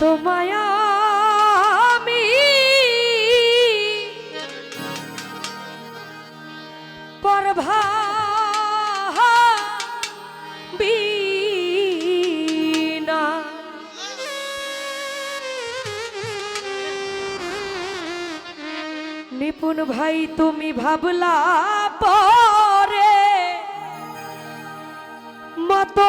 তোমায় আমি। পরভা নিপুণ ভাই তুমি ভাবলা পরে মতো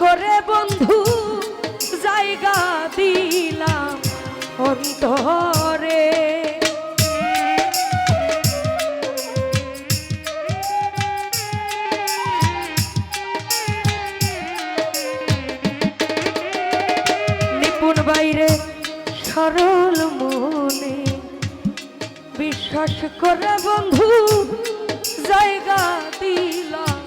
করে বন্ধু, জায়গা দিলাম অন্তরে। নিপুণ বাইরে, সরল মনে বিশ্বাস করে বন্ধু, জায়গা দিলাম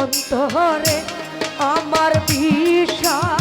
অন্তরে। আমার বিষা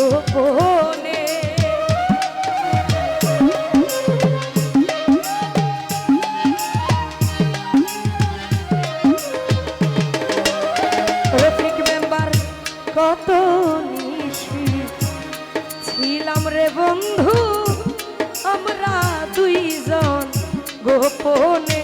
গোপনে রফিক মেম্বার কত ছিলাম রে বন্ধু আমরা দুইজন গোপনে।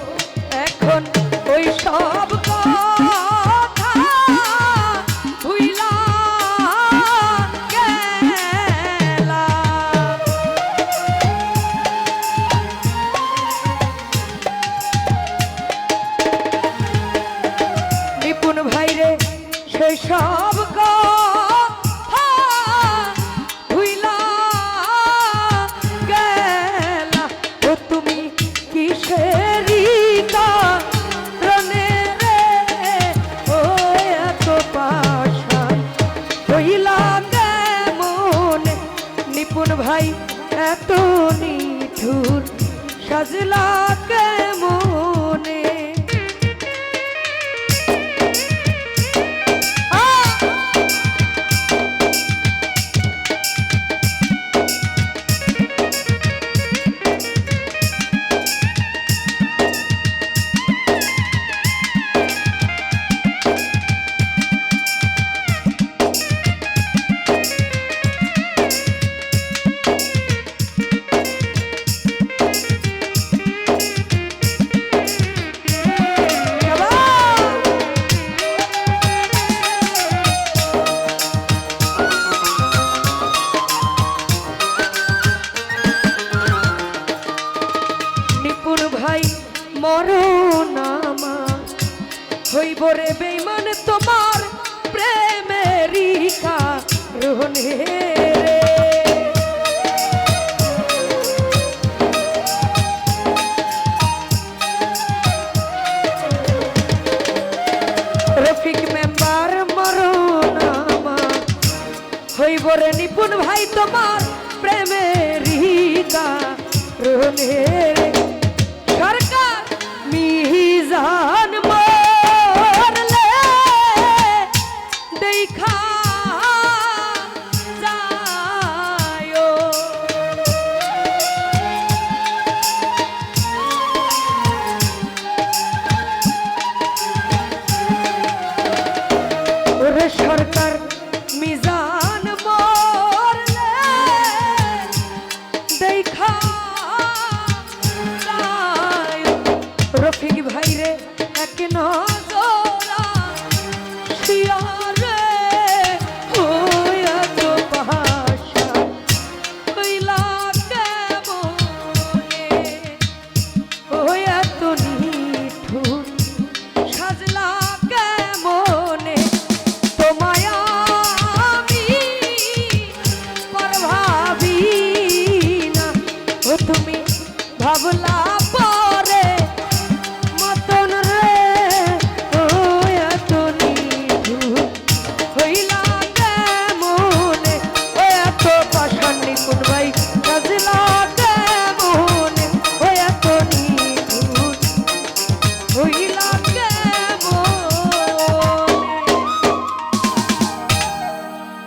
এত নিঠুর সাজলা কেমনে নিপুণ ভাই, মরণ আমার। হইব রে বেইমান তোমার প্রেমেরিকা রোহনে রে। রফিক মেম্বার, মরণ আমার। হইব রে নিপুণ ভাই, তোমার প্রেমেরিকা রোহনে